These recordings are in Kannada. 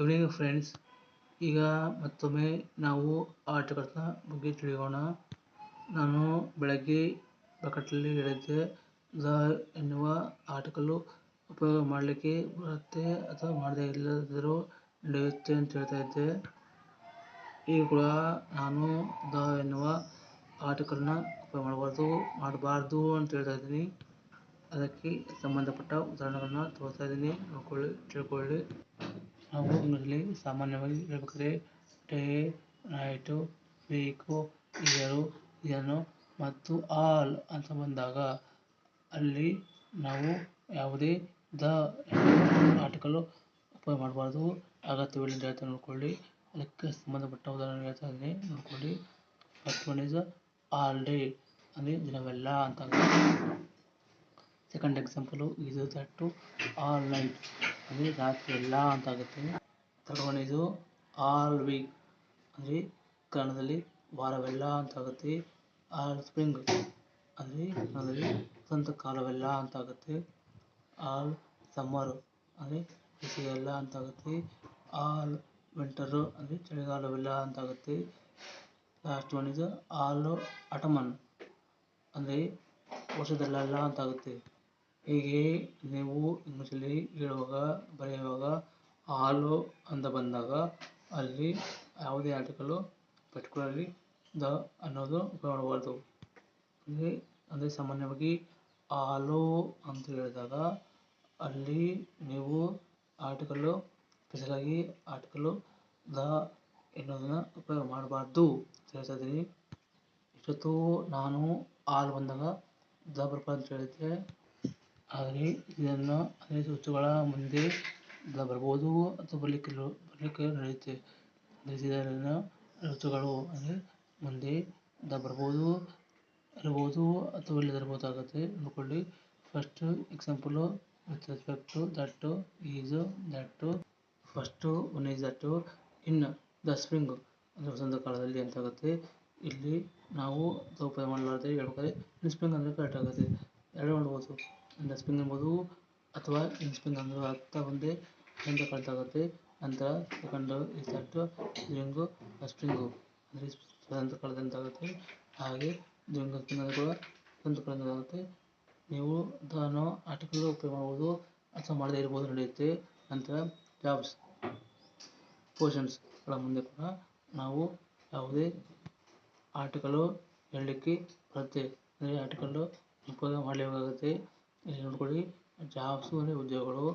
ಈವ್ನಿಂಗ್ ಫ್ರೆಂಡ್ಸ್ ಈಗ ಮತ್ತೊಮ್ಮೆ ನಾವು ಆಟಗಳನ್ನ ಬಗ್ಗೆ ತಿಳಿಯೋಣ. ನಾನು ಬೆಳಗ್ಗೆ ಬಕೆಟಲ್ಲಿ ಹೇಳಿದ್ದೆ ದ ಎನ್ನುವ ಆರ್ಟಿಕಲ್ಲು ಉಪಯೋಗ ಮಾಡಲಿಕ್ಕೆ ಬರುತ್ತೆ ಅಥವಾ ಮಾಡದೇ ಇಲ್ಲದಿದ್ದರೂ ನಡೆಯುತ್ತೆ ಅಂತ ಹೇಳ್ತಾ ಇದ್ದೆ. ಈಗ ಕೂಡ ನಾನು ದ ಎನ್ನುವ ಆರ್ಟಿಕಲ್ನ ಉಪಯೋಗ ಮಾಡಬಾರ್ದು ಮಾಡಬಾರ್ದು ಅಂತ ಹೇಳ್ತಾ ಇದ್ದೀನಿ. ಅದಕ್ಕೆ ಸಂಬಂಧಪಟ್ಟ ಉದಾಹರಣೆಗಳನ್ನ ತೋರಿಸ್ತಾ ಇದ್ದೀನಿ. ನೋಡ್ಕೊಳ್ಳಿ, ತಿಳ್ಕೊಳ್ಳಿ. ನಾವು ಇಂಗ್ಲೀಷಲ್ಲಿ ಸಾಮಾನ್ಯವಾಗಿ ಹೇಳ್ಬೇಕಾದ್ರೆ ಡೇ ನೈಟು ವೀಕು ಇಯರು ಇದನ್ನು ಮತ್ತು ಆಲ್ ಅಂತ ಬಂದಾಗ ಅಲ್ಲಿ ನಾವು ಯಾವುದೇ ದ ಆರ್ಟಿಕಲ್ಲು ಉಪಯೋಗ ಮಾಡಬಾರ್ದು. ಅಗತ್ಯವಿಲ್ಲ ಅಂತ ಹೇಳ್ತಾ ನೋಡ್ಕೊಳ್ಳಿ. ಅದಕ್ಕೆ ಸಂಬಂಧಪಟ್ಟ ಉದಾಹರಣೆ ಹೇಳ್ತಾ ಇದ್ದೀನಿ. ನೋಡ್ಕೊಳ್ಳಿ. First one is all day ಅಂದರೆ ದಿನವೆಲ್ಲ ಅಂತ ಸೆಕೆಂಡ್ ಎಕ್ಸಾಂಪಲು ಇದು ದಟ್ಟು ಆಲ್ ನೈಟ್ ಅಂದರೆ ರಾತ್ರಿ ಎಲ್ಲ ಅಂತ ಆಗುತ್ತೆ. ಇದು ಆಲ್ ವೀಕ್ ಅಂದರೆ ಕನ್ನಡದಲ್ಲಿ ವಾರವೆಲ್ಲ ಅಂತ ಆಗುತ್ತೆ. ಆಲ್ ಸ್ಪ್ರಿಂಗ್ ಅಂದರೆ ಕನ್ನಡದಲ್ಲಿ ವಸಂತ ಕಾಲವೆಲ್ಲ ಅಂತ ಆಗುತ್ತೆ. ಆಲ್ ಸಮ್ಮರು ಅಂದರೆ ಬೇಸಿಗೆಯೆಲ್ಲ ಅಂತ ಆಗುತ್ತೆ. ಆಲ್ ವಿಂಟರು ಅಂದರೆ ಚಳಿಗಾಲವೆಲ್ಲ ಅಂತ ಆಗುತ್ತೆ. ಲಾಸ್ಟ್ ಒನ್ ಇದು ಆಲ್ ಆಟಮನ್ ಅಂದರೆ ವರ್ಷದಲ್ಲೆಲ್ಲ ಅಂತ ಆಗುತ್ತೆ. ಹೀಗೆ ನೀವು ಇಂಗ್ಲೀಷಲ್ಲಿ ಹೇಳುವಾಗ, ಬರೆಯುವಾಗ, ಹಾಲು ಅಂತ ಬಂದಾಗ ಅಲ್ಲಿ ಯಾವುದೇ ಆರ್ಟಿಕಲ್ಲು ಪರ್ಟಿಕ್ಯುಲರ್ಲಿ ದ ಅನ್ನೋದು ಉಪಯೋಗ ಮಾಡಬಾರ್ದು ಅಂದರೆ ಅಂದರೆ ಸಾಮಾನ್ಯವಾಗಿ ಹಾಲು ಅಂತ ಹೇಳಿದಾಗ ಅಲ್ಲಿ ನೀವು ಆರ್ಟಿಕಲ್ಲು ಸ್ಪೆಷಲಾಗಿ ಆರ್ಟಿಕಲ್ಲು ದ ಎನ್ನುವುದನ್ನು ಉಪಯೋಗ ಮಾಡಬಾರ್ದು ಅಂತ ಹೇಳ್ತಾ ಇದ್ದೀನಿ. ಇಷ್ಟೊತ್ತು ನಾನು ಹಾಲು ಬಂದಾಗ ದ ಬರ್ಬಾರ್ದು ಅಂತ ಹೇಳಿದ್ದೆ ಆದರೆ ಇದನ್ನು ಅದೇ ವಸ್ತುಗಳ ಮುಂದೆ ಬರ್ಬೋದು ಅಥವಾ ಬರಲಿಕ್ಕೆ ಬರಲಿಕ್ಕೆ ನಡೆಯುತ್ತೆ. ಇದನ್ನು ಋತುಗಳು ಅಂದರೆ ಮುಂದೆ ದ ಬರ್ಬೋದು ಇರ್ಬೋದು ಅಥವಾ ಇಲ್ಲದಿರ್ಬೋದಾಗುತ್ತೆ ನೋಡ್ಕೊಳ್ಳಿ first example with respect to that is that first one is that in the spring ಅಂದರೆ ವಸಂತ ಕಾಲದಲ್ಲಿ ಅಂತಾಗುತ್ತೆ ಇಲ್ಲಿ ನಾವು ಉಪಯೋಗ ಮಾಡಲಾರ್ದೆ ಹೇಳ್ಬೇಕಾದ್ರೆ ಇನ್ ಸ್ಪ್ರಿಂಗ್ ಅಂದರೆ ಕರೆಕ್ಟ್ ಆಗುತ್ತೆ. ಎರಡು ಮಾಡ್ಬೋದು. ಇನ್ ಸ್ಪಿನ್ ಅನ್ಬೋದು ಅಥವಾ ಇನ್ ಸ್ಪಿನ್ ಅಂದ್ರೆ ಅರ್ಥ ಒಂದೇ ಎಂದು ಕಲಿತಾಗುತ್ತೆ ನಂತರ ಸೆಕೆಂಡು ಇಸ್ ಡ್ಯೂರಿಂಗು ಸ್ಪ್ರಿಂಗು ಅಂದರೆ ಅಂತ ಆಗುತ್ತೆ ಹಾಗೆ ಸ್ಪ್ರಿಂಗ್ ಅಂದರೆ ಕೂಡ ಸ್ವತಂತ್ರ ಕಳೆದಂತಾಗುತ್ತೆ ನೀವು ಅದನ್ನು ಆರ್ಟಿಕಲ್ ಉಪಯೋಗ ಮಾಡ್ಬೋದು ಅಥವಾ ಮಾಡದೇ ಇರ್ಬೋದು ನಡೆಯುತ್ತೆ ನಂತರ ಜಾಬ್ಸ್ ಪೋರ್ಷನ್ಸ್ಗಳ ಮುಂದೆ ಕೂಡ ನಾವು ಯಾವುದೇ ಆಟಗಳು ಹೇಳಲಿಕ್ಕೆ ಬರುತ್ತೆ ಅಂದರೆ ಆರ್ಟಿಕಲ್ಲು ಉಪಯೋಗ ಮಾಡಲೇಬೇಕಾಗುತ್ತೆ ಇಲ್ಲಿ ನೋಡ್ಕೊಳ್ಳಿ. ಜಾಬ್ಸು ಅಂದರೆ ಉದ್ಯೋಗಗಳು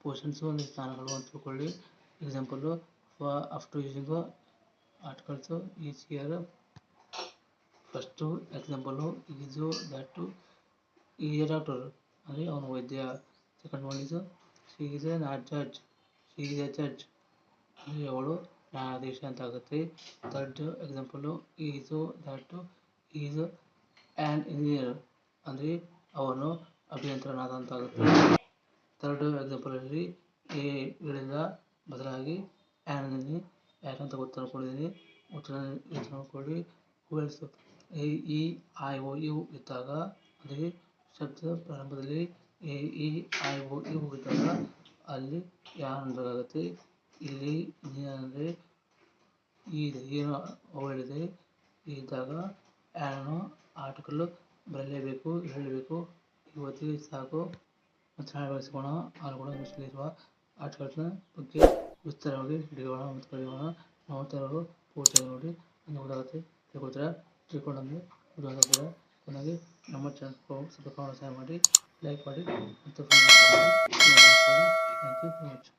ಪೋರ್ಷನ್ಸು ಅಂದರೆ ಸ್ಥಾನಗಳು ಅಂತ ತಿಳ್ಕೊಳ್ಳಿ. Example after using articles is here first example is that ಈ ಡಾಕ್ಟರ್ ಅಂದರೆ ಅವನು ವೈದ್ಯ second one is she is not judge she is a judge ಅಂದರೆ ಅವಳು ನ್ಯಾಯಾಧೀಶ ಅಂತ ಆಗುತ್ತೆ. Third example is that is an engineer ಅಂದರೆ ಅವನು ಅಭಿಯಂತ್ರನಾದ ಅಂತ ಆಗುತ್ತೆ ಥರ್ಡ್ ಎಕ್ಸಾಂಪಲಲ್ಲಿ ಎ ಗಳಿಂದ ಬದಲಾಗಿ ಆ್ಯನಲ್ಲಿ ಅಂದಿದ್ದೀನಿ ಯಾಕಂತ ಗೊತ್ತು ಅನ್ಕೊಂಡಿದ್ದೀನಿ ಉತ್ತರ vowels A E I O U ಇದ್ದಾಗ, ಅಲ್ಲಿ ಶಬ್ದದ ಪ್ರಾರಂಭದಲ್ಲಿ A E I O U ಇದ್ದಾಗ ಅಲ್ಲಿ ಯಾರು ಅನ್ನಬೇಕಾಗುತ್ತೆ ಇಲ್ಲಿ ಅಂದರೆ, ಈ ಏನು ಹೇಳಿದೆ ಇದ್ದಾಗ ಆ್ಯನು ಆರ್ಟಿಕಲ್ ಬರಲೇಬೇಕು ಹೇಳಬೇಕು. ಇವತ್ತಿಗೆ ಸಾಕು ಮತ್ತು ನಾಳೆ ಬಳಸಿಕೋಣ ಆರು ಕೂಡ ಇಂಗ್ಲೀಷಲ್ಲಿರುವ ಆರ್ಟಿಕಲ್ಸ್ನ ಬಗ್ಗೆ ವಿಸ್ತಾರವಾಗಿ ಹಿಡಿಯೋಣ ಮತ್ತು ಕಲಿಯೋಣ ನೋಡ್ತಾ ಇರೋರು ಪೂರ್ತಿಯಾಗಿ ನೋಡಿ ನಿಮಗೆ ಗೊತ್ತಾಗುತ್ತೆ ತಿಳ್ಕೊಳ್ತೀರಾ ತಿಳ್ಕೊಂಡಂಗೆ ವಿಡಿಯೋನ ಕೂಡ ಕೊನೆಗೆ ನಮ್ಮ ಚಾನಲ್ ಸಬ್ಸ್ಕ್ರೈಬ್ ಸಹಾಯ ಮಾಡಿ ಲೈಕ್ ಮಾಡಿ ಮತ್ತು ಥ್ಯಾಂಕ್ ಯು ವೆರಿ ಮಚ್